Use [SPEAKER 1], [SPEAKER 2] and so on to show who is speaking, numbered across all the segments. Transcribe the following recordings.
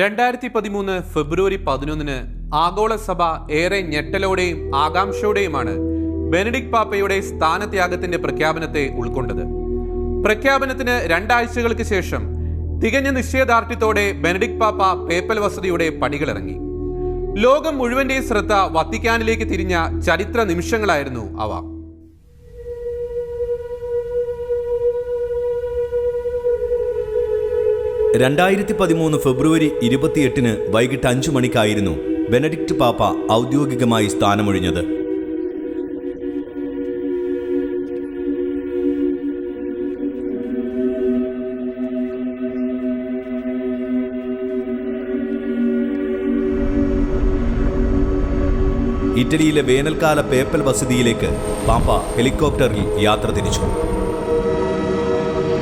[SPEAKER 1] രണ്ടായിരത്തി പതിമൂന്ന് ഫെബ്രുവരി പതിനൊന്നിന് ആഗോള സഭ ഏറെ ഞെട്ടലോടെയും ആകാംക്ഷയോടെയുമാണ് ബെനഡിക് പാപ്പയുടെ സ്ഥാനത്യാഗത്തിന്റെ പ്രഖ്യാപനത്തെ ഉൾക്കൊണ്ടത്. പ്രഖ്യാപനത്തിന് രണ്ടാഴ്ചകൾക്ക് ശേഷം തികഞ്ഞ നിശ്ചയദാർഢ്യത്തോടെ ബെനഡിക് പാപ്പ പേപ്പൽ വസതിയുടെ പടികളിറങ്ങി ലോകം മുഴുവന്റെയും ശ്രദ്ധ വത്തിക്കാനിലേക്ക് തിരിഞ്ഞ ചരിത്ര നിമിഷങ്ങളായിരുന്നു അവ.
[SPEAKER 2] രണ്ടായിരത്തി പതിമൂന്ന് ഫെബ്രുവരി ഇരുപത്തിയെട്ടിന് വൈകിട്ട് അഞ്ചു മണിക്കായിരുന്നു ബെനഡിക്റ്റ് പാപ്പ ഔദ്യോഗികമായി സ്ഥാനമൊഴിഞ്ഞത്. ഇറ്റലിയിലെ വേനൽക്കാല പേപ്പൽ വസതിയിലേക്ക് പാപ്പ ഹെലികോപ്റ്ററിൽ യാത്ര തിരിച്ചു.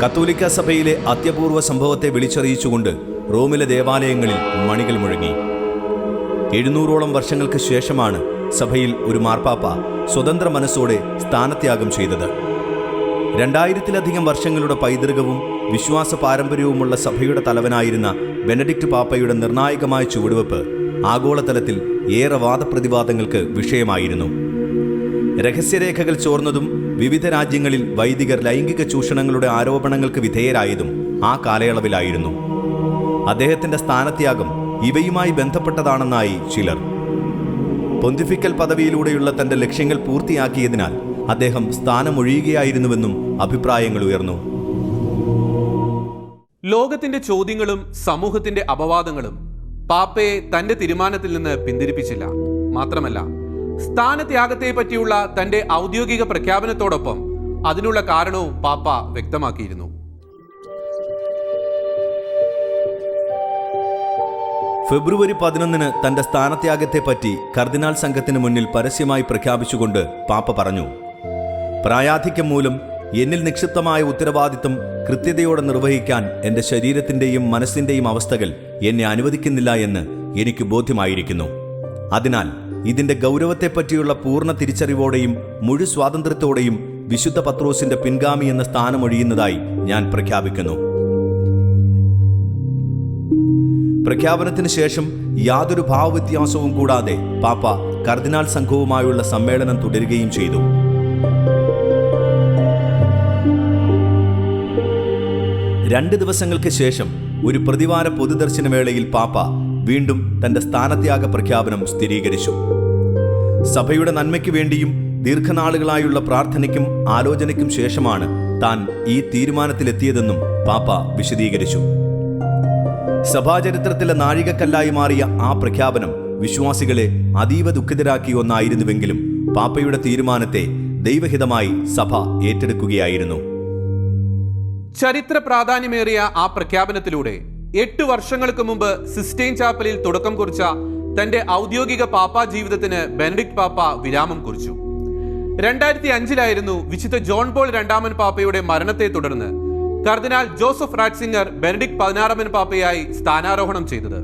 [SPEAKER 2] കത്തോലിക്ക സഭയിലെ അത്യപൂർവ സംഭവത്തെ വിളിച്ചറിയിച്ചുകൊണ്ട് റോമിലെ ദേവാലയങ്ങളിൽ മണികൾ മുഴങ്ങി. എഴുന്നൂറോളം വർഷങ്ങൾക്ക് ശേഷമാണ് സഭയിൽ ഒരു മാർപ്പാപ്പ സ്വതന്ത്ര മനസ്സോടെ സ്ഥാനത്യാഗം ചെയ്തത്. രണ്ടായിരത്തിലധികം വർഷങ്ങളുടെ പൈതൃകവും വിശ്വാസ പാരമ്പര്യവുമുള്ള സഭയുടെ തലവനായിരുന്ന ബെനഡിക്ട് പാപ്പയുടെ നിർണായകമായ ചുവടുവെപ്പ് ആഗോളതലത്തിൽ ഏറെ വാദപ്രതിവാദങ്ങൾക്ക് വിഷയമായിരുന്നു. രഹസ്യരേഖകൾ ചോർന്നതും വിവിധ രാജ്യങ്ങളിൽ വൈദികർ ലൈംഗിക ചൂഷണങ്ങളുടെ ആരോപണങ്ങൾക്ക് വിധേയരായതും ആ കാലയളവിലായിരുന്നു. അദ്ദേഹത്തിന്റെ സ്ഥാനത്യാഗം ഇവയുമായി ബന്ധപ്പെട്ടതാണെന്നായി ചിലർ. പൊന്തിഫിക്കൽ പദവിയിലൂടെയുള്ള തന്റെ ലക്ഷ്യങ്ങൾ പൂർത്തിയാക്കിയതിനാൽ അദ്ദേഹം സ്ഥാനമൊഴിയുകയായിരുന്നുവെന്നും അഭിപ്രായങ്ങൾ ഉയർന്നു.
[SPEAKER 1] ലോകത്തിന്റെ ചോദ്യങ്ങളും സമൂഹത്തിന്റെ അപവാദങ്ങളും പാപ്പയെ തന്റെ തീരുമാനത്തിൽ നിന്ന് പിന്തിരിപ്പിച്ചില്ല. മാത്രമല്ല സ്ഥാനത്യാഗത്തെ പറ്റിയുള്ള തന്റെ ഔദ്യോഗിക പ്രഖ്യാപനത്തോടൊപ്പം അതിനുള്ള കാരണവും പാപ്പ വ്യക്തമാക്കിയിരുന്നു.
[SPEAKER 2] ഫെബ്രുവരി പതിനൊന്നിന് തന്റെ സ്ഥാനത്യാഗത്തെ പറ്റി കർദിനാൾ സംഘത്തിന് മുന്നിൽ പരസ്യമായി പ്രഖ്യാപിച്ചുകൊണ്ട് പാപ്പ പറഞ്ഞു പ്രായാധിക്യം മൂലം എന്നിൽ നിക്ഷിപ്തമായ ഉത്തരവാദിത്തം കൃത്യതയോടെ നിർവഹിക്കാൻ എന്റെ ശരീരത്തിന്റെയും മനസ്സിന്റെയും അവസ്ഥകൾ എന്നെ അനുവദിക്കുന്നില്ല എന്ന് എനിക്ക് ബോധ്യമായിരിക്കുന്നു. അതിനാൽ ഇതിന്റെ ഗൗരവത്തെപ്പറ്റിയുള്ള പൂർണ തിരിച്ചറിവോടെയും മുഴു സ്വാതന്ത്ര്യത്തോടെയും വിശുദ്ധ പത്രോസിന്റെ പിൻഗാമി എന്ന സ്ഥാനമൊഴിയുന്നതായി ഞാൻ പ്രഖ്യാപിക്കുന്നു. പ്രഖ്യാപനത്തിന് ശേഷം യാതൊരു ഭാവവ്യത്യാസവും കൂടാതെ പാപ്പ കർദിനാൾ സംഘവുമായുള്ള സമ്മേളനം തുടരുകയും ചെയ്തു. രണ്ട് ദിവസങ്ങൾക്ക് ശേഷം ഒരു പ്രതിവാര പൊതുദർശന വേളയിൽ പാപ്പ വീണ്ടും തന്റെ സ്ഥാനത്യാഗ പ്രഖ്യാപനം സ്ഥിരീകരിച്ചു. സഭയുടെ നന്മയ്ക്ക് വേണ്ടിയും ദീർഘനാളുകളായുള്ള പ്രാർത്ഥനയ്ക്കും ആലോചനയ്ക്കും ശേഷമാണ് താൻ ഈ തീരുമാനത്തിലെത്തിയതെന്നും പാപ്പ വിശദീകരിച്ചു. സഭാചരിത്രത്തിലെ നാഴികക്കല്ലായി മാറിയ ആ പ്രഖ്യാപനം വിശ്വാസികളെ അതീവ ദുഃഖിതരാക്കിയ ഒന്നായിരുന്നുവെങ്കിലും പാപ്പയുടെ തീരുമാനത്തെ ദൈവഹിതമായി സഭ ഏറ്റെടുക്കുകയായിരുന്നു.
[SPEAKER 1] ചരിത്ര പ്രാധാന്യമേറിയ ആ പ്രഖ്യാപനത്തിലൂടെ എട്ട് വർഷങ്ങൾക്ക് മുമ്പ് സിസ്റ്റൈൻ ചാപ്പലിൽ തുടക്കം കുറിച്ച തന്റെ ഔദ്യോഗിക പാപ്പാ ജീവിതത്തിന് ബെനഡിക്ട് പാപ്പ വിരാമം കുറിച്ചു. രണ്ടായിരത്തി അഞ്ചിലായിരുന്നു വിശുദ്ധ ജോൺ പോൾ രണ്ടാമൻ പാപ്പയുടെ മരണത്തെ തുടർന്ന് കർദിനാൾ ജോസഫ് റാറ്റ്സിംഗർ ബെനഡിക്ട് പതിനാറാമൻ പാപ്പയായി സ്ഥാനാരോഹണം ചെയ്തത്.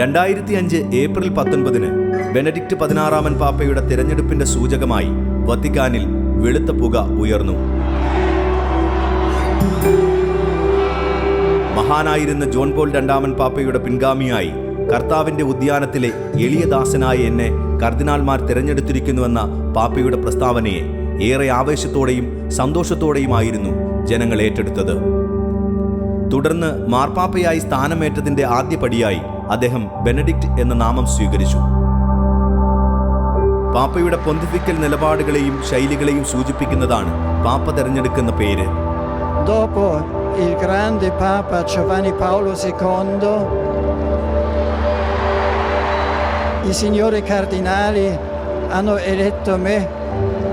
[SPEAKER 2] രണ്ടായിരത്തി അഞ്ച് ഏപ്രിൽ പത്തൊൻപതിന് ബെനഡിക്ട് പതിനാറാമൻ പാപ്പയുടെ തിരഞ്ഞെടുപ്പിന്റെ സൂചകമായി വത്തിക്കാനിൽ വെളുത്ത പുക ഉയർന്നു. മഹാനായിരുന്ന ജോൺ പോൾ രണ്ടാമൻ പാപ്പയുടെ പിൻഗാമിയായി കർത്താവിന്റെ ഉദ്യാനത്തിലെ എളിയദാസനായ എന്നെ കർദിനാൾമാർ തിരഞ്ഞെടുത്തിരിക്കുന്നുവെന്ന പാപ്പയുടെ പ്രസ്താവനയെ ഏറെ ആവേശത്തോടെയും സന്തോഷത്തോടെയുമായിരുന്നു ജനങ്ങൾ ഏറ്റെടുത്തത്. തുടർന്ന് മാർപ്പാപ്പയായി സ്ഥാനമേറ്റതിന്റെ ആദ്യപടിയായി അദ്ദേഹം ബെനഡിക്റ്റ് എന്ന നാമം സ്വീകരിച്ചു. പാപ്പയുടെ പൊന്തിഫിക്കൽ നിലപാടുകളെയും ശൈലികളെയും സൂചിപ്പിക്കുന്നതാണ് പാപ്പ തിരഞ്ഞെടുക്കുന്ന പേര്.
[SPEAKER 3] Il grande Papa Giovanni Paolo II, i signori cardinali hanno eletto me,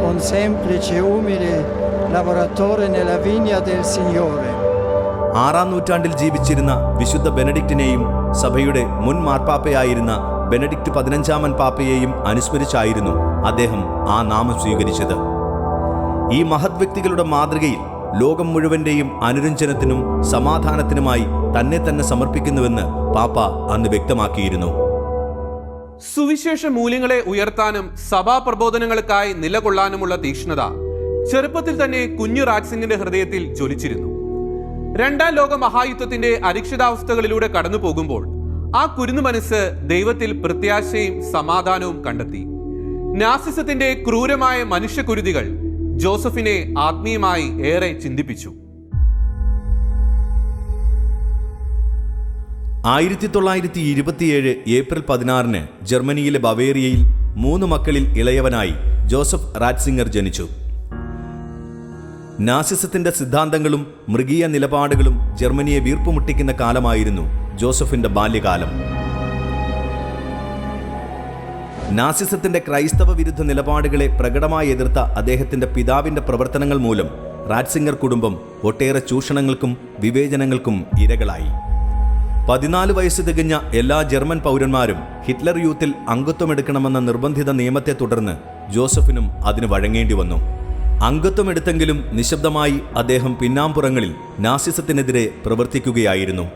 [SPEAKER 3] un semplice, umile lavoratore nella vigna del Signore.
[SPEAKER 2] ആറാം നൂറ്റാണ്ടിൽ ജീവിച്ചിരുന്ന വിശുദ്ധ ബെനഡിക്റ്റിനെയും സഭയുടെ മുൻ മാർപ്പാപ്പയായിരുന്ന ബെനഡിക്റ്റ് പതിനഞ്ചാമൻ പാപ്പയെയും അനുസ്മരിച്ചായിരുന്നു അദ്ദേഹം ആ നാമം സ്വീകരിച്ചത് ഈ മഹത് വ്യക്തികളുടെ മാതൃകയിൽ ലോകം മുഴുവന്റെയും അനുരഞ്ജനത്തിനും സമാധാനത്തിനുമായി തന്നെ തന്നെ സമർപ്പിക്കുന്നുവെന്ന് പാപ്പ അന്ന് വ്യക്തമാക്കിയിരുന്നു.
[SPEAKER 1] സുവിശേഷ മൂല്യങ്ങളെ ഉയർത്താനും സഭാ പ്രബോധനങ്ങൾക്കായി നിലകൊള്ളാനുമുള്ള തീക്ഷ്ണത ചെറുപ്പത്തിൽ തന്നെ കുഞ്ഞു സിംഗിന്റെ ഹൃദയത്തിൽ ജ്വലിച്ചിരുന്നു. രണ്ടാം ലോക മഹായുദ്ധത്തിന്റെ അരിക്ഷിതാവസ്ഥകളിലൂടെ കടന്നു പോകുമ്പോൾ ആ കുരുന്നു മനസ്സ് ദൈവത്തിൽ പ്രത്യാശയും സമാധാനവും കണ്ടെത്തി. നാസിസത്തിന്റെ ക്രൂരമായ മനുഷ്യക്കുരുതികൾ ജോസഫിനെ ആത്മീയമായി ഏറെ ചിന്തിപ്പിച്ചു.
[SPEAKER 2] ആയിരത്തി തൊള്ളായിരത്തി ഇരുപത്തിയേഴ് ഏപ്രിൽ പതിനാറിന് ജർമ്മനിയിലെ ബവേറിയയിൽ മൂന്ന് മക്കളിൽ ഇളയവനായി ജോസഫ് റാറ്റ്സിംഗർ ജനിച്ചു. നാസിസത്തിന്റെ സിദ്ധാന്തങ്ങളും മൃഗീയ നിലപാടുകളും ജർമ്മനിയെ വീർപ്പുമുട്ടിക്കുന്ന കാലമായിരുന്നു ജോസഫിന്റെ ബാല്യകാലം. നാസിസത്തിന്റെ ക്രൈസ്തവ വിരുദ്ധ നിലപാടുകളെ പ്രകടമായി എതിർത്ത അദ്ദേഹത്തിന്റെ പിതാവിന്റെ പ്രവർത്തനങ്ങൾ മൂലം റാറ്റ്സിംഗർ കുടുംബം ഒട്ടേറെ ചൂഷണങ്ങൾക്കും വിവേചനങ്ങൾക്കും ഇരകളായി. പതിനാല് വയസ്സ് തികഞ്ഞ എല്ലാ ജർമ്മൻ പൗരന്മാരും ഹിറ്റ്ലർ യൂത്തിൽ അംഗത്വമെടുക്കണമെന്ന നിർബന്ധിത നിയമത്തെ തുടർന്ന് ജോസഫിനും അതിന് വഴങ്ങേണ്ടി വന്നു. അംഗത്വമെടുത്തെങ്കിലും നിശബ്ദമായി അദ്ദേഹം പിന്നാമ്പുറങ്ങളിൽ നാസിസത്തിനെതിരെ പ്രവർത്തിക്കുകയായിരുന്നു.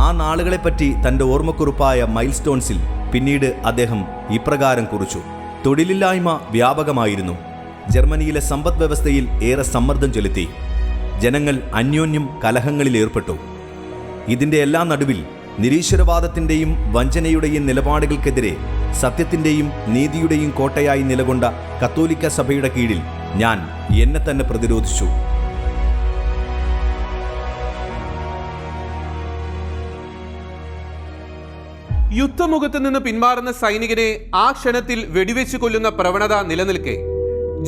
[SPEAKER 2] ആ നാളുകളെപ്പറ്റി തന്റെ ഓർമ്മക്കുറിപ്പായ മൈൽ സ്റ്റോൺസിൽ പിന്നീട് അദ്ദേഹം ഇപ്രകാരം കുറിച്ചു. തൊഴിലില്ലായ്മ വ്യാപകമായിരുന്നു. ജർമ്മനിയിലെ സമ്പദ് വ്യവസ്ഥയിൽ ഏറെ സമ്മർദ്ദം ചെലുത്തി. ജനങ്ങൾ അന്യോന്യം കലഹങ്ങളിൽ ഏർപ്പെട്ടു. ഇതിന്റെ എല്ലാ നടുവിൽ നിരീശ്വരവാദത്തിന്റെയും വഞ്ചനയുടെയും നിലപാടുകൾക്കെതിരെ സത്യത്തിന്റെയും നീതിയുടെയും കോട്ടയായി നിലകൊണ്ട കത്തോലിക്ക സഭയുടെ കീഴിൽ ഞാൻ എന്നെ തന്നെ പ്രതിരോധിച്ചു.
[SPEAKER 1] യുദ്ധമുഖത്ത് നിന്ന് പിന്മാറുന്ന സൈനികനെ ആ ക്ഷണത്തിൽ വെടിവെച്ചു കൊല്ലുന്ന പ്രവണത നിലനിൽക്കെ.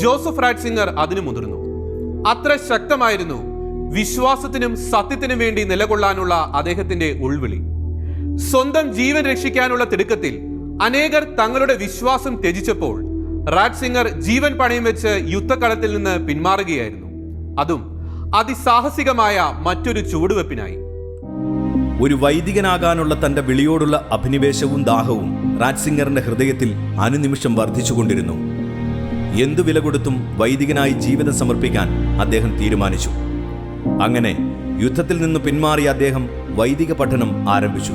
[SPEAKER 1] ജോസഫ് റാറ്റ്സിംഗർ അതിനു മുതിർന്നു. അത്ര ശക്തമായിരുന്നു വിശ്വാസത്തിനും സത്യത്തിനും വേണ്ടി നിലകൊള്ളാനുള്ള അദ്ദേഹത്തിന്റെ ഉൾവിളി. സ്വന്തം ജീവൻ രക്ഷിക്കാനുള്ള തിടുക്കത്തിൽ അനേകർ തങ്ങളുടെ വിശ്വാസം ത്യജിച്ചപ്പോൾ റാറ്റ്സിംഗർ ജീവൻ പണയം വെച്ച് യുദ്ധക്കളത്തിൽ നിന്ന് പിന്മാറുകയായിരുന്നു. അതും അതിസാഹസികമായ മറ്റൊരു ചുവടുവെപ്പിനായി.
[SPEAKER 2] ഒരു വൈദികനാകാനുള്ള തന്റെ വിളിയോടുള്ള അഭിനിവേശവും ദാഹവും റാറ്റ്സിംഗറിന്റെ ഹൃദയത്തിൽ അനുനിമിഷം വർദ്ധിച്ചുകൊണ്ടിരുന്നു. എന്തു വില കൊടുത്തും വൈദികനായി ജീവിതം സമർപ്പിക്കാൻ അദ്ദേഹം തീരുമാനിച്ചു. അങ്ങനെ യുദ്ധത്തിൽ നിന്ന് പിന്മാറിയ അദ്ദേഹം വൈദിക പഠനം ആരംഭിച്ചു.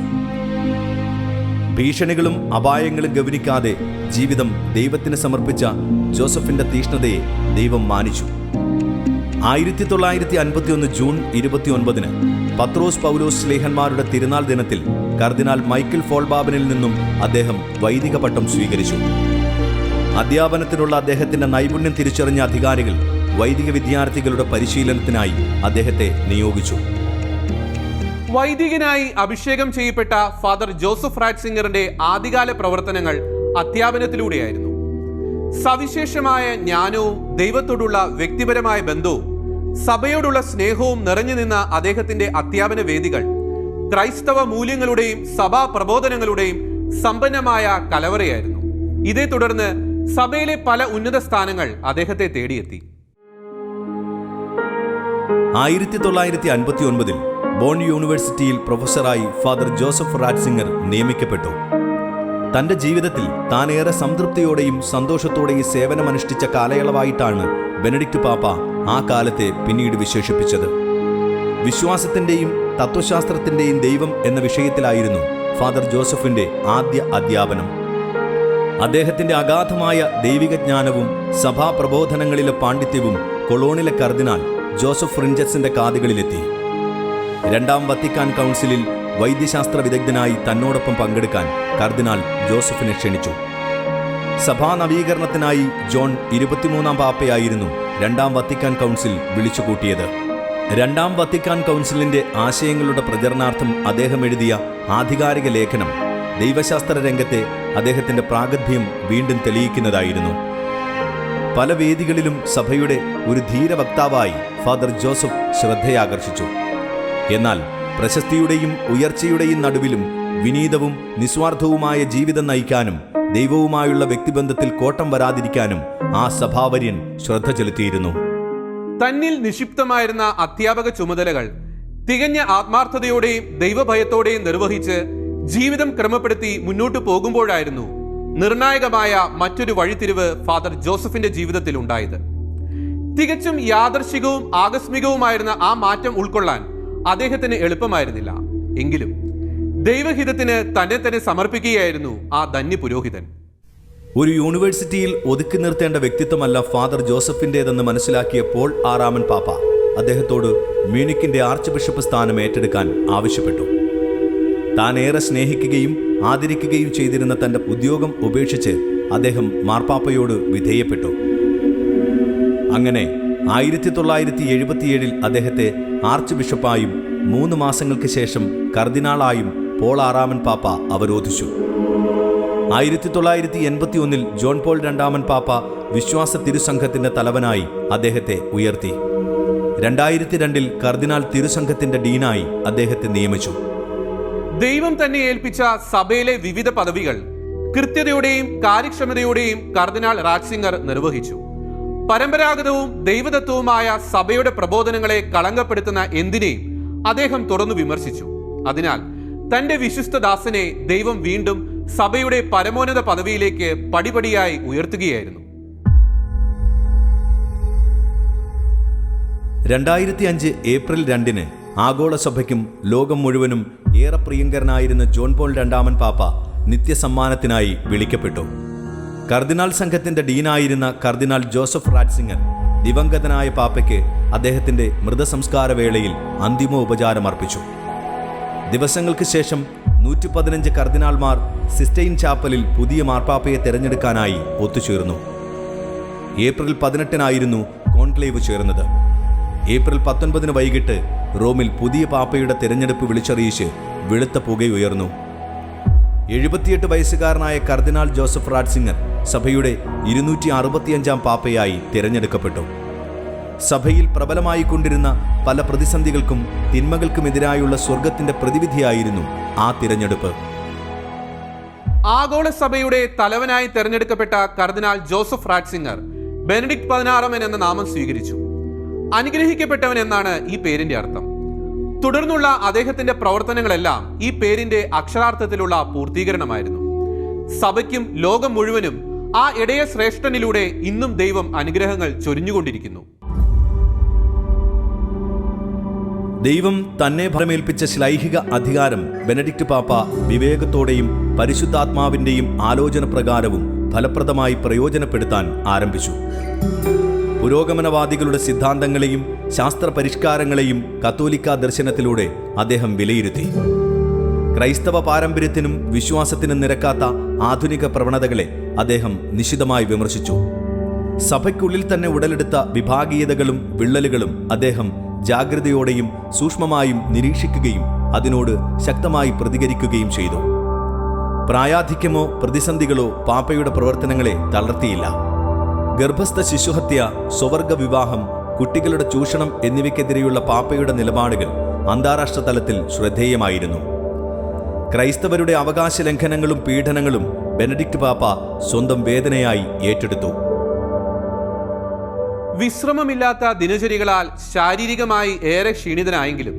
[SPEAKER 2] ഭീഷണികളും അപായങ്ങളും ഗവനിക്കാതെ ജീവിതം ദൈവത്തിന് സമർപ്പിച്ച ജോസഫിന്റെ തീഷ്ണതയെ ദൈവം മാനിച്ചു. ആയിരത്തി തൊള്ളായിരത്തി അൻപത്തിയൊന്ന് ജൂൺ ഇരുപത്തിയൊൻപതിന് പത്രോസ് പൗലോസ് സ്ലേഹന്മാരുടെ തിരുനാൾ ദിനത്തിൽ കർദിനാൾ മൈക്കിൾ ഫോൾബാബനിൽ നിന്നും അദ്ദേഹം വൈദിക പട്ടം സ്വീകരിച്ചു. അധ്യാപനത്തിനുള്ള അദ്ദേഹത്തിന്റെ നൈപുണ്യം തിരിച്ചറിഞ്ഞ അധികാരികൾ വൈദിക വിദ്യാർത്ഥികളുടെ പരിശീലനത്തിനായി അദ്ദേഹത്തെ നിയോഗിച്ചു.
[SPEAKER 1] വൈദികനായി അഭിഷേകം ചെയ്യപ്പെട്ട ഫാദർ ജോസഫ് റാറ്റ്സിംഗറിന്റെ ആദ്യകാല പ്രവർത്തനങ്ങൾ അധ്യാപനത്തിലൂടെയായിരുന്നു. സവിശേഷമായ ജ്ഞാനവും ദൈവത്തോടുള്ള വ്യക്തിപരമായ ബന്ധവും സഭയോടുള്ള സ്നേഹവും നിറഞ്ഞു നിന്ന അദ്ദേഹത്തിന്റെ അധ്യാപന വേദികൾ ക്രൈസ്തവ മൂല്യങ്ങളുടെയും സഭാ പ്രബോധനങ്ങളുടെയും സമ്പന്നമായ കലവറയായിരുന്നു. ഇതേ തുടർന്ന് സഭയിലെ പല ഉന്നത സ്ഥാനങ്ങൾ അദ്ദേഹത്തെ തേടിയെത്തി.
[SPEAKER 2] ആയിരത്തി തൊള്ളായിരത്തി അൻപത്തി ഒൻപതിൽ ബോൺ യൂണിവേഴ്സിറ്റിയിൽ പ്രൊഫസറായി ഫാദർ ജോസഫ് റാറ്റ്സിംഗർ നിയമിക്കപ്പെട്ടു. തന്റെ ജീവിതത്തിൽ താൻ ഏറെ സംതൃപ്തിയോടെയും സന്തോഷത്തോടെയും സേവനമനുഷ്ഠിച്ച കാലയളവായിട്ടാണ് ബെനഡിക്ട് പാപ്പ ആ കാലത്തെ പിന്നീട് വിശേഷിപ്പിച്ചത്. വിശ്വാസത്തിന്റെയും തത്വശാസ്ത്രത്തിന്റെയും ദൈവം എന്ന വിഷയത്തിലായിരുന്നു ഫാദർ ജോസഫിന്റെ ആദ്യ അധ്യാപനം. അദ്ദേഹത്തിന്റെ അഗാധമായ ദൈവിക ജ്ഞാനവും സഭാപ്രബോധനങ്ങളിലെ പാണ്ഡിത്യവും കൊളോണിലെ കർദിനാൾ ജോസഫ് ഫ്രിഞ്ചസിന്റെ കാതുകളിലെത്തി. രണ്ടാം വത്തിക്കാൻ കൗൺസിലിൽ വൈദ്യശാസ്ത്ര വിദഗ്ധനായി തന്നോടൊപ്പം പങ്കെടുക്കാൻ കർദിനാൾ ജോസഫിനെ ക്ഷണിച്ചു. സഭാ നവീകരണത്തിനായി ജോൺ ഇരുപത്തിമൂന്നാം പാപ്പയായിരുന്നു രണ്ടാം വത്തിക്കാൻ കൗൺസിൽ വിളിച്ചുകൂട്ടിയത്. രണ്ടാം വത്തിക്കാൻ കൗൺസിലിന്റെ ആശയങ്ങളുടെ പ്രചരണാർത്ഥം അദ്ദേഹം എഴുതിയ ആധികാരിക ലേഖനം ദൈവശാസ്ത്ര രംഗത്തെ അദ്ദേഹത്തിന്റെ പ്രാഗത്ഭ്യം വീണ്ടും തെളിയിക്കുന്നതായിരുന്നു. പല വേദികളിലും സഭയുടെ ഒരു ധീരവക്താവായി ഫാദർ ജോസഫ് ശ്രദ്ധയാകർഷിച്ചു. എന്നാൽ പ്രശസ്തിയുടെയും ഉയർച്ചയുടെയും നടുവിലും വിനീതവും നിസ്വാർത്ഥവുമായ ജീവിതം നയിക്കാനും ദൈവവുമായുള്ള വ്യക്തിബന്ധത്തിൽ കോട്ടം വരാതിരിക്കാനും ആ സഭാവര്യൻ ശ്രദ്ധ ചെലുത്തിയിരുന്നു.
[SPEAKER 1] തന്നിൽ നിക്ഷിപ്തമായിരുന്ന അധ്യാപക ചുമതലകൾ തികഞ്ഞ ആത്മാർത്ഥതയോടെയും ദൈവഭയത്തോടെയും നിർവഹിച്ച് ജീവിതം ക്രമപ്പെടുത്തി മുന്നോട്ടു പോകുമ്പോഴായിരുന്നു നിർണായകമായ മറ്റൊരു വഴിത്തിരിവ് ഫാദർ ജോസഫിന്റെ ജീവിതത്തിൽ ഉണ്ടായത്. തികച്ചും യാദർശികവും ആകസ്മികവുമായിരുന്ന ആ മാറ്റം ഉൾക്കൊള്ളാൻ അദ്ദേഹത്തിന് എളുപ്പമായിരുന്നില്ല. എങ്കിലും ദൈവഹിതത്തിന് തന്നെ തന്നെ സമർപ്പിക്കുകയായിരുന്നു ആ ധന്യ പുരോഹിതൻ.
[SPEAKER 2] ഒരു യൂണിവേഴ്സിറ്റിയിൽ ഒതുക്കി നിർത്തേണ്ട വ്യക്തിത്വമല്ല ഫാദർ ജോസഫിന്റേതെന്ന് മനസ്സിലാക്കിയ പോൾ ആറാമൻ പാപ്പ അദ്ദേഹത്തോട് മ്യൂണിക്കിന്റെ ആർച്ച് ബിഷപ്പ് സ്ഥാനം ഏറ്റെടുക്കാൻ ആവശ്യപ്പെട്ടു. താൻ ഏറെ സ്നേഹിക്കുകയും ആദരിക്കുകയും ചെയ്തിരുന്ന തന്റെ ഉദ്യോഗം ഉപേക്ഷിച്ച് അദ്ദേഹം മാർപ്പാപ്പയോട് വിധേയപ്പെട്ടു. അങ്ങനെ ആയിരത്തി തൊള്ളായിരത്തി എഴുപത്തിയേഴിൽ അദ്ദേഹത്തെ ആർച്ച് ബിഷപ്പായും മൂന്ന് മാസങ്ങൾക്ക് ശേഷം കർദിനാളായും പോൾ ആറാമൻ പാപ്പ അവരോധിച്ചു. ആയിരത്തി തൊള്ളായിരത്തി എൺപത്തി ഒന്നിൽ ജോൺ പോൾ രണ്ടാമൻ പാപ്പ വിശ്വാസ തിരുസംഘത്തിന്റെ തലവനായി അദ്ദേഹത്തെ ഉയർത്തി. രണ്ടായിരത്തി രണ്ടിൽ കർദിനാൾ തിരുസംഘത്തിന്റെ ഡീനായി അദ്ദേഹത്തെ നിയമിച്ചു.
[SPEAKER 1] ദൈവം തന്നെ ഏൽപ്പിച്ച സഭയിലെ വിവിധ പദവികൾ കൃത്യതയോടെയും കാര്യക്ഷമതയോടെയും കർദിനാൾ രാജ്സിംഗർ നിർവഹിച്ചു. പരമ്പരാഗതവും ദൈവതത്വവുമായ സഭയുടെ പ്രബോധനങ്ങളെ കളങ്കപ്പെടുത്തുന്ന എന്തിനേയും അദ്ദേഹം തുറന്നു വിമർശിച്ചു. അതിനാൽ തന്റെ വിശുദ്ധ ദാസനെ ദൈവം വീണ്ടും സഭയുടെ പരമോന്നത പദവിയിലേക്ക് പടിപടിയായി ഉയർത്തുകയായിരുന്നു.
[SPEAKER 2] രണ്ടായിരത്തി അഞ്ച് ഏപ്രിൽ രണ്ടിന് ആഗോള സഭയ്ക്കും ലോകം മുഴുവനും ഏറെ പ്രിയങ്കരനായിരുന്ന ജോൺ പോൾ രണ്ടാമൻ പാപ്പ നിത്യസമ്മാനത്തിനായി വിളിക്കപ്പെട്ടു. കർദിനാൾ സംഘത്തിന്റെ ഡീനായിരുന്ന കർദിനാൾ ജോസഫ് റാറ്റ്സിംഗർ ദിവംഗതനായ പാപ്പയ്ക്ക് അദ്ദേഹത്തിന്റെ മൃതസംസ്കാര വേളയിൽ അന്തിമ അർപ്പിച്ചു ദിവസങ്ങൾക്ക് ശേഷം നൂറ്റി പതിനഞ്ച് കർദിനാൾമാർ സിസ്റ്റൈൻ ചാപ്പലിൽ പുതിയ മാർപ്പാപ്പയെ തെരഞ്ഞെടുക്കാനായി ഒത്തുചേർന്നു. ഏപ്രിൽ പതിനെട്ടിനായിരുന്നു കോൺക്ലേവ് ചേർന്നത്. ഏപ്രിൽ പത്തൊൻപതിന് വൈകിട്ട് റോമിൽ പുതിയ പാപ്പയുടെ തിരഞ്ഞെടുപ്പ് വിളിച്ചറിയിച്ച് വെളുത്ത പുകയുയർന്നു. എഴുപത്തിയെട്ട് വയസ്സുകാരനായ കർദിനാൾ ജോസഫ് റാഡ്സിംഗർ സഭയുടെ ഇരുന്നൂറ്റി അറുപത്തിയഞ്ചാം പാപ്പയായി തിരഞ്ഞെടുക്കപ്പെട്ടു. സഭയിൽ പ്രബലമായിക്കൊണ്ടിരുന്ന പല പ്രതിസന്ധികൾക്കും തിന്മകൾക്കുമെതിരായുള്ള സ്വർഗത്തിന്റെ പ്രതിവിധിയായിരുന്നു ആ തിരഞ്ഞെടുപ്പ്.
[SPEAKER 1] ആഗോള സഭയുടെ തലവനായി തെരഞ്ഞെടുക്കപ്പെട്ട കർദിനാൾ ജോസഫ് റാറ്റ്സിംഗർ ബെനഡിക്ട് പതിനാറമൻ എന്ന നാമം സ്വീകരിച്ചു. അനുഗ്രഹിക്കപ്പെട്ടവൻ എന്നാണ് ഈ പേരിന്റെ അർത്ഥം. തുടർന്നുള്ള അദ്ദേഹത്തിന്റെ പ്രവർത്തനങ്ങളെല്ലാം ഈ പേരിന്റെ അക്ഷരാർത്ഥത്തിലുള്ള പൂർത്തീകരണമായിരുന്നു. സഭയ്ക്കും ലോകം മുഴുവനും ആ ഇടയ ശ്രേഷ്ഠനിലൂടെ ഇന്നും ദൈവം അനുഗ്രഹങ്ങൾ ചൊരിഞ്ഞുകൊണ്ടിരിക്കുന്നു.
[SPEAKER 2] ദൈവം തന്നെ ഭരമേൽപ്പിച്ച ശ്ലൈഹിക അധികാരം ബെനഡിക്ട് പാപ്പ വിവേകത്തോടെയും പരിശുദ്ധാത്മാവിന്റെയും ആലോചന പ്രകാരവും ഫലപ്രദമായി പ്രയോജനപ്പെടുത്താൻ ആരംഭിച്ചു. പുരോഗമനവാദികളുടെ സിദ്ധാന്തങ്ങളെയും ശാസ്ത്ര പരിഷ്കാരങ്ങളെയും കത്തോലിക്ക ദർശനത്തിലൂടെ അദ്ദേഹം വിലയിരുത്തി. ക്രൈസ്തവ പാരമ്പര്യത്തിനും വിശ്വാസത്തിനും നിരക്കാത്ത ആധുനിക പ്രവണതകളെ അദ്ദേഹം നിശിതമായി വിമർശിച്ചു. സഭയ്ക്കുള്ളിൽ തന്നെ ഉടലെടുത്ത വിഭാഗീയതകളും വിള്ളലുകളും അദ്ദേഹം ജാഗ്രതയോടെയും സൂക്ഷ്മമായും നിരീക്ഷിക്കുകയും അതിനോട് ശക്തമായി പ്രതികരിക്കുകയും ചെയ്തു. പ്രായാധിക്യമോ പ്രതിസന്ധികളോ പാപ്പയുടെ പ്രവർത്തനങ്ങളെ തളർത്തിയില്ല. ഗർഭസ്ഥ ശിശുഹത്യ സ്വവർഗ വിവാഹം കുട്ടികളുടെ ചൂഷണം എന്നിവയ്ക്കെതിരെയുള്ള പാപ്പയുടെ നിലപാടുകൾ അന്താരാഷ്ട്ര തലത്തിൽ ശ്രദ്ധേയമായിരുന്നു. ക്രൈസ്തവരുടെ അവകാശ ലംഘനങ്ങളും പീഡനങ്ങളും ബെനഡിക്ട് പാപ്പ സ്വന്തം വേദനയായി ഏറ്റെടുത്തു.
[SPEAKER 1] വിശ്രമമില്ലാത്ത ദിനചര്യകളാൽ ശാരീരികമായി ഏറെ ക്ഷീണിതനായെങ്കിലും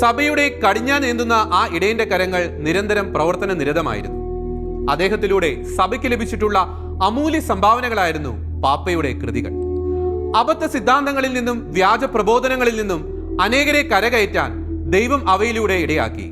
[SPEAKER 1] സഭയുടെ കടിഞ്ഞാൻ നീന്തുന്ന ആ ഇടയന്റെ കരങ്ങൾ നിരന്തരം പ്രവർത്തന നിരതമായിരുന്നു അദ്ദേഹത്തിലൂടെ സഭയ്ക്ക് ലഭിച്ചിട്ടുള്ള അമൂല്യ സംഭാവനകളായിരുന്നു പാപ്പയുടെ കൃതികൾ. അബദ്ധ സിദ്ധാന്തങ്ങളിൽ നിന്നും വ്യാജ പ്രബോധനങ്ങളിൽ നിന്നും അനേകരെ കരകയറ്റാൻ ദൈവം അവയിലൂടെ ഇടയാക്കി.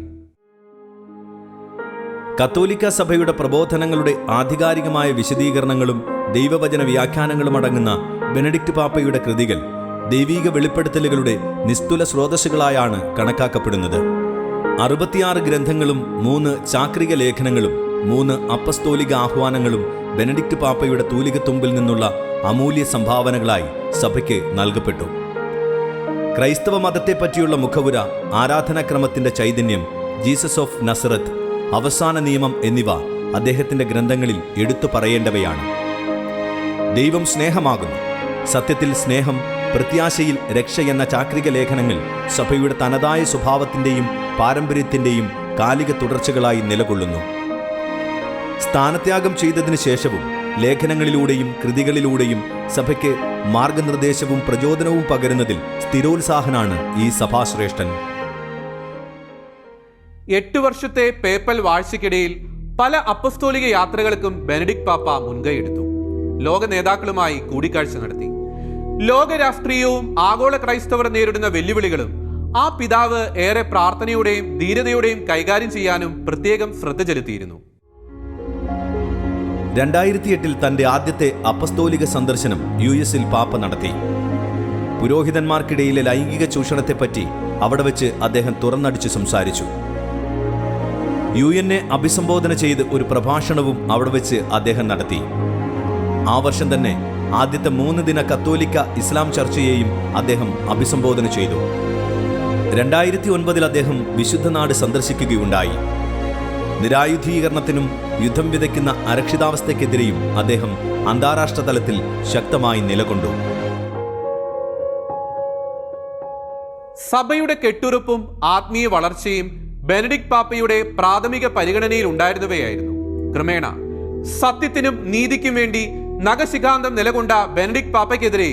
[SPEAKER 2] കത്തോലിക്ക സഭയുടെ പ്രബോധനങ്ങളുടെ ആധികാരികമായ വിശദീകരണങ്ങളും ദൈവവചന വ്യാഖ്യാനങ്ങളും അടങ്ങുന്ന ബെനഡിക്റ്റ് പാപ്പയുടെ കൃതികൾ ദൈവീക വെളിപ്പെടുത്തലുകളുടെ നിസ്തുല സ്രോതസ്സുകളായാണ് കണക്കാക്കപ്പെടുന്നത്. അറുപത്തിയാറ് ഗ്രന്ഥങ്ങളും മൂന്ന് ചാക്രിക ലേഖനങ്ങളും മൂന്ന് അപ്പസ്തോലിക ആഹ്വാനങ്ങളും ബെനഡിക്റ്റ് പാപ്പയുടെ തൂലികത്തുമ്പിൽ നിന്നുള്ള അമൂല്യ സംഭാവനകളായി സഭയ്ക്ക് നൽകപ്പെട്ടു. ക്രൈസ്തവ മതത്തെപ്പറ്റിയുള്ള മുഖപുര ആരാധനാക്രമത്തിന്റെ ചൈതന്യം ജീസസ് ഓഫ് നസറത്ത് അവസാന നിയമം എന്നിവ അദ്ദേഹത്തിന്റെ ഗ്രന്ഥങ്ങളിൽ എടുത്തു പറയേണ്ടവയാണ്. ദൈവം സ്നേഹമാകുന്നു. സത്യത്തിൽ സ്നേഹം പ്രത്യാശയിൽ രക്ഷ എന്ന ചാക്രിക ലേഖനങ്ങൾ സഭയുടെ തനതായ സ്വഭാവത്തിന്റെയും പാരമ്പര്യത്തിന്റെയും കാലിക തുടർച്ചകളായി നിലകൊള്ളുന്നു. സ്ഥാനത്യാഗം ചെയ്തതിനു ശേഷവും ലേഖനങ്ങളിലൂടെയും കൃതികളിലൂടെയും സഭയ്ക്ക് മാർഗനിർദ്ദേശവും പ്രചോദനവും പകരുന്നതിൽ സ്ഥിരോത്സാഹനാണ് ഈ സഭാശ്രേഷ്ഠൻ.
[SPEAKER 1] എട്ട് വർഷത്തെ പേപ്പൽ വാഴ്ചയ്ക്കിടയിൽ പല അപ്പസ്തോലിക യാത്രകൾക്കും ബെനഡിക് പാപ്പ മുൻകൈയെടുത്തു ലോക നേതാക്കളുമായി കൂടിക്കാഴ്ച നടത്തി. ലോക രാഷ്ട്രീയവും ആഗോള ക്രൈസ്തവർ നേരിടുന്ന വെല്ലുവിളികളും ആ പിതാവ് ഏറെ പ്രാർത്ഥനയുടെയും ധീരതയുടെയും കൈകാര്യം ചെയ്യാനും പ്രത്യേകം ശ്രദ്ധ ചെലുത്തിയിരുന്നു.
[SPEAKER 2] രണ്ടായിരത്തി എട്ടിൽ തന്റെ ആദ്യത്തെ അപ്പസ്തോലിക സന്ദർശനം യു എസിൽ പാപ്പ നടത്തി. പുരോഹിതന്മാർക്കിടയിലെ ലൈംഗിക ചൂഷണത്തെപ്പറ്റി അവിടെ വെച്ച് അദ്ദേഹം തുറന്നടിച്ച് സംസാരിച്ചു. യു എന്നെ അഭിസംബോധന ചെയ്ത് ഒരു പ്രഭാഷണവും അവിടെ വെച്ച് അദ്ദേഹം നടത്തി. ആ വർഷം തന്നെ ആദ്യത്തെ മൂന്ന് ദിന കത്തോലിക്ക ഇസ്ലാം ചർച്ചയെയും അദ്ദേഹം അഭിസംബോധന ചെയ്തു. രണ്ടായിരത്തി ഒൻപതിൽ അദ്ദേഹം വിശുദ്ധ നാട് സന്ദർശിക്കുകയുണ്ടായി. നിരായുധീകരണത്തിനും യുദ്ധം വിതയ്ക്കുന്ന അരക്ഷിതാവസ്ഥയ്ക്കെതിരെയും അദ്ദേഹം അന്താരാഷ്ട്ര തലത്തിൽ ശക്തമായി നിലകൊണ്ടു.
[SPEAKER 1] സഭയുടെ കെട്ടുറപ്പും ആത്മീയ വളർച്ചയും ബെനഡിക് പാപ്പയുടെ പ്രാഥമിക പരിഗണനയിൽ ഉണ്ടായിരുന്നവയായിരുന്നു ക്രമേണ സത്യത്തിനും നീതിക്കും വേണ്ടി നഖശിഖാന്തം നിലകൊണ്ട ബെനഡിക് പാപ്പയ്ക്കെതിരെ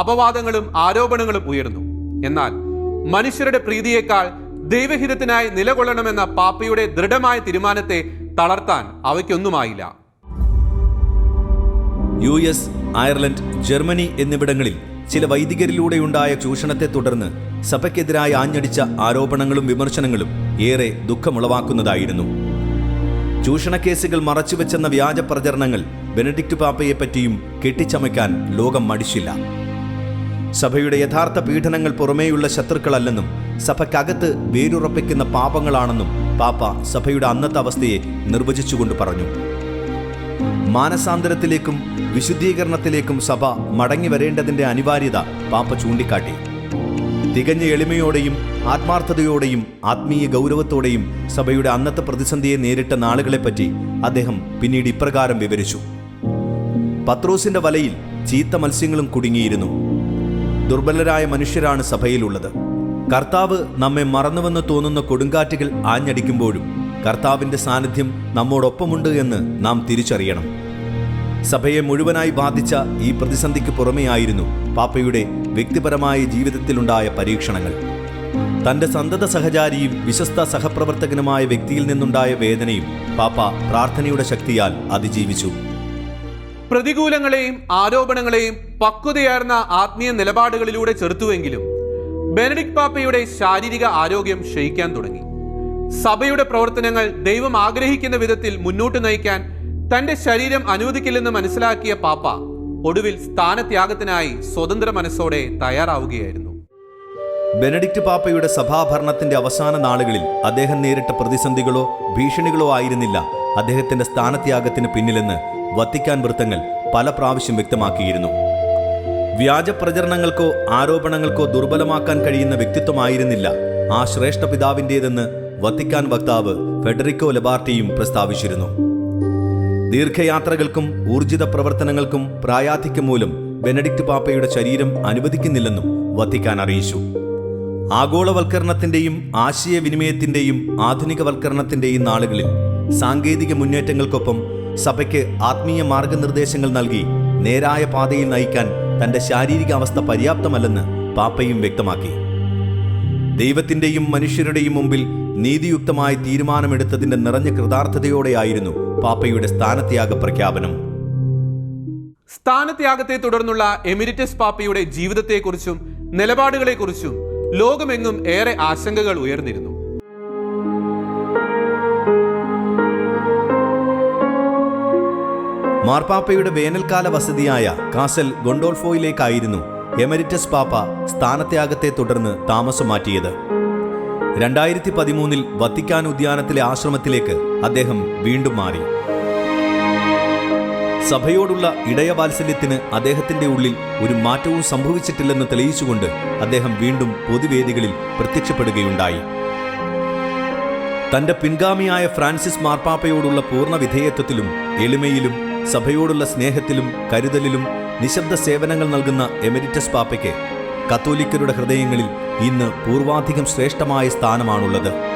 [SPEAKER 1] അപവാദങ്ങളും ആരോപണങ്ങളും ഉയർന്നു. എന്നാൽ മനുഷ്യരുടെ പ്രീതിയേക്കാൾ ദൈവഹിതത്തിനായി നിലകൊള്ളണമെന്ന പാപ്പയുടെ ദൃഢമായ തീരുമാനത്തെ തളർത്താൻ അവയ്ക്കൊന്നുമായില്ല.
[SPEAKER 2] യു എസ് അയർലൻഡ് ജർമ്മനി എന്നിവിടങ്ങളിൽ ചില വൈദികരിലൂടെയുണ്ടായ ചൂഷണത്തെ തുടർന്ന് സഭയ്ക്കെതിരായി ആഞ്ഞടിച്ച ആരോപണങ്ങളും വിമർശനങ്ങളും ഏറെ ദുഃഖമുളവാക്കുന്നതായിരുന്നു. ചൂഷണക്കേസുകൾ മറച്ചുവെച്ചെന്ന വ്യാജ പ്രചരണങ്ങൾ പാപ്പയെ പാപ്പയെപ്പറ്റിയും കെട്ടിച്ചമയ്ക്കാൻ ലോകം മടിച്ചില്ല. സഭയുടെ യഥാർത്ഥ പീഡനങ്ങൾ പുറമേയുള്ള ശത്രുക്കളല്ലെന്നും സഭയ്ക്കകത്ത് വേരുറപ്പിക്കുന്ന പാപങ്ങളാണെന്നും പാപ്പ സഭയുടെ അന്നത്തെ അവസ്ഥയെ നിർവചിച്ചുകൊണ്ട് പറഞ്ഞു. മാനസാന്തരത്തിലേക്കും വിശുദ്ധീകരണത്തിലേക്കും സഭ മടങ്ങി വരേണ്ടതിന്റെ അനിവാര്യത പാപ്പ ചൂണ്ടിക്കാട്ടി. തികഞ്ഞ എളിമയോടെയും ആത്മാർത്ഥതയോടെയും ആത്മീയ ഗൗരവത്തോടെയും സഭയുടെ അന്നത്തെ പ്രതിസന്ധിയെ നേരിട്ട നാളുകളെപ്പറ്റി അദ്ദേഹം പിന്നീട് ഇപ്രകാരം വിവരിച്ചു. പത്രോസിന്റെ വലയിൽ ചീത്ത മത്സ്യങ്ങളും കുടുങ്ങിയിരുന്നു. ദുർബലരായ മനുഷ്യരാണ് സഭയിലുള്ളത്. കർത്താവ് നമ്മെ മറന്നുവെന്ന് തോന്നുന്ന കൊടുങ്കാറ്റുകൾ ആഞ്ഞടിക്കുമ്പോഴും കർത്താവിന്റെ സാന്നിധ്യം നമ്മോടൊപ്പമുണ്ട് എന്ന് നാം തിരിച്ചറിയണം. സഭയെ മുഴുവനായി ബാധിച്ച ഈ പ്രതിസന്ധിക്ക് പുറമെയായിരുന്നു പാപ്പയുടെ വ്യക്തിപരമായ ജീവിതത്തിലുണ്ടായ പരീക്ഷണങ്ങൾ. തന്റെ സന്തത സഹചാരിയും വിശ്വസ്ത സഹപ്രവർത്തകനുമായ വ്യക്തിയിൽ നിന്നുണ്ടായ വേദനയും പാപ്പ പ്രാർത്ഥനയുടെ ശക്തിയാൽ അതിജീവിച്ചു.
[SPEAKER 1] പ്രതികൂലങ്ങളെയും ആരോപണങ്ങളെയും പക്വതയാർന്ന ആത്മീയ നിലപാടുകളിലൂടെ ചെറുത്തുവെങ്കിലും ബെനഡിക് പാപ്പയുടെ ശാരീരിക ആരോഗ്യം ക്ഷയിക്കാൻ തുടങ്ങി. സഭയുടെ പ്രവർത്തനങ്ങൾ ദൈവം ആഗ്രഹിക്കുന്ന വിധത്തിൽ മുന്നോട്ട് നയിക്കാൻ തന്റെ ശരീരം അനുവദിക്കില്ലെന്ന് മനസ്സിലാക്കിയ പാപ്പ ഒടുവിൽ സ്ഥാനത്യാഗത്തിനായി സ്വതന്ത്ര മനസ്സോടെ തയ്യാറാവുകയായിരുന്നു.
[SPEAKER 2] ബെനഡിക്റ്റ് പാപ്പയുടെ സഭാഭരണത്തിന്റെ അവസാന നാളുകളിൽ അദ്ദേഹം നേരിട്ട പ്രതിസന്ധികളോ ഭീഷണികളോ ആയിരുന്നില്ല അദ്ദേഹത്തിന്റെ സ്ഥാനത്യാഗത്തിന് പിന്നിലെന്ന് വത്തിക്കാൻ വൃത്തങ്ങൾ പല പ്രാവശ്യം വ്യക്തമാക്കിയിരുന്നു. വ്യാജ പ്രചരണങ്ങൾക്കോ ആരോപണങ്ങൾക്കോ ദുർബലമാക്കാൻ കഴിയുന്ന വ്യക്തിത്വമായിരുന്നില്ല ആ ശ്രേഷ്ഠ പിതാവിന്റേതെന്ന് വത്തിക്കാൻ വക്താവ് ഫെഡറിക്കോ ലബാർട്ടിയും പ്രസ്താവിച്ചിരുന്നു. ദീർഘയാത്രകൾക്കും ഊർജിത പ്രവർത്തനങ്ങൾക്കും പ്രായാധിക്യം മൂലം ബെനഡിക്ട് പാപ്പയുടെ ശരീരം അനുവദിക്കുന്നില്ലെന്നും വത്തിക്കാൻ അറിയിച്ചു. ആഗോളവൽക്കരണത്തിന്റെയും ആശയവിനിമയത്തിന്റെയും ആധുനികവൽക്കരണത്തിന്റെയും നാളുകളിൽ സാങ്കേതിക മുന്നേറ്റങ്ങൾക്കൊപ്പം സഭയ്ക്ക് ആത്മീയ മാർഗനിർദ്ദേശങ്ങൾ നൽകി നേരായ പാതയിൽ നയിക്കാൻ തന്റെ ശാരീരിക അവസ്ഥ പര്യാപ്തമല്ലെന്ന് പാപ്പയും വ്യക്തമാക്കി. ദൈവത്തിന്റെയും മനുഷ്യരുടെയും മുമ്പിൽ നീതിയുക്തമായ തീരുമാനമെടുത്തതിന്റെ നിറഞ്ഞ കൃതാർത്ഥതയോടെയായിരുന്നു പാപ്പയുടെ സ്ഥാനത്യാഗ പ്രഖ്യാപനം.
[SPEAKER 1] സ്ഥാനത്യാഗത്തെ തുടർന്നുള്ള എമിരിറ്റസ് പാപ്പയുടെ ജീവിതത്തെക്കുറിച്ചും നിലപാടുകളെക്കുറിച്ചും ലോകമെങ്ങും ഏറെ ആശങ്കകൾ ഉയർന്നിരുന്നു.
[SPEAKER 2] മാർപ്പാപ്പയുടെ വേനൽക്കാല വസതിയായ കാസൽ ഗൊണ്ടോൾഫോയിലേക്കായിരുന്നു എമരിറ്റസ് പാപ്പ സ്ഥാനത്യാഗത്തെ തുടർന്ന് താമസം മാറ്റിയത്. രണ്ടായിരത്തി പതിമൂന്നിൽ വത്തിക്കാൻ ഉദ്യാനത്തിലെ ആശ്രമത്തിലേക്ക് അദ്ദേഹം വീണ്ടും മാറി. സഭയോടുള്ള ഇടയവാത്സല്യത്തിന് അദ്ദേഹത്തിന്റെ ഉള്ളിൽ ഒരു മാറ്റവും സംഭവിച്ചിട്ടില്ലെന്ന് തെളിയിച്ചുകൊണ്ട് അദ്ദേഹം വീണ്ടും പൊതുവേദികളിൽ പ്രത്യക്ഷപ്പെടുകയുണ്ടായി. തന്റെ പിൻഗാമിയായ ഫ്രാൻസിസ് മാർപ്പാപ്പയോടുള്ള പൂർണ വിധേയത്വത്തിലും എളിമയിലും സഭയോടുള്ള സ്നേഹത്തിലും കരുതലിലും നിശബ്ദ സേവനങ്ങൾ നൽകുന്ന എമരിറ്റസ് പാപ്പയ്ക്ക് കത്തോലിക്കരുടെ ഹൃദയങ്ങളിൽ ഇന്ന് പൂർവാധികം ശ്രേഷ്ഠമായ സ്ഥാനമാണുള്ളത്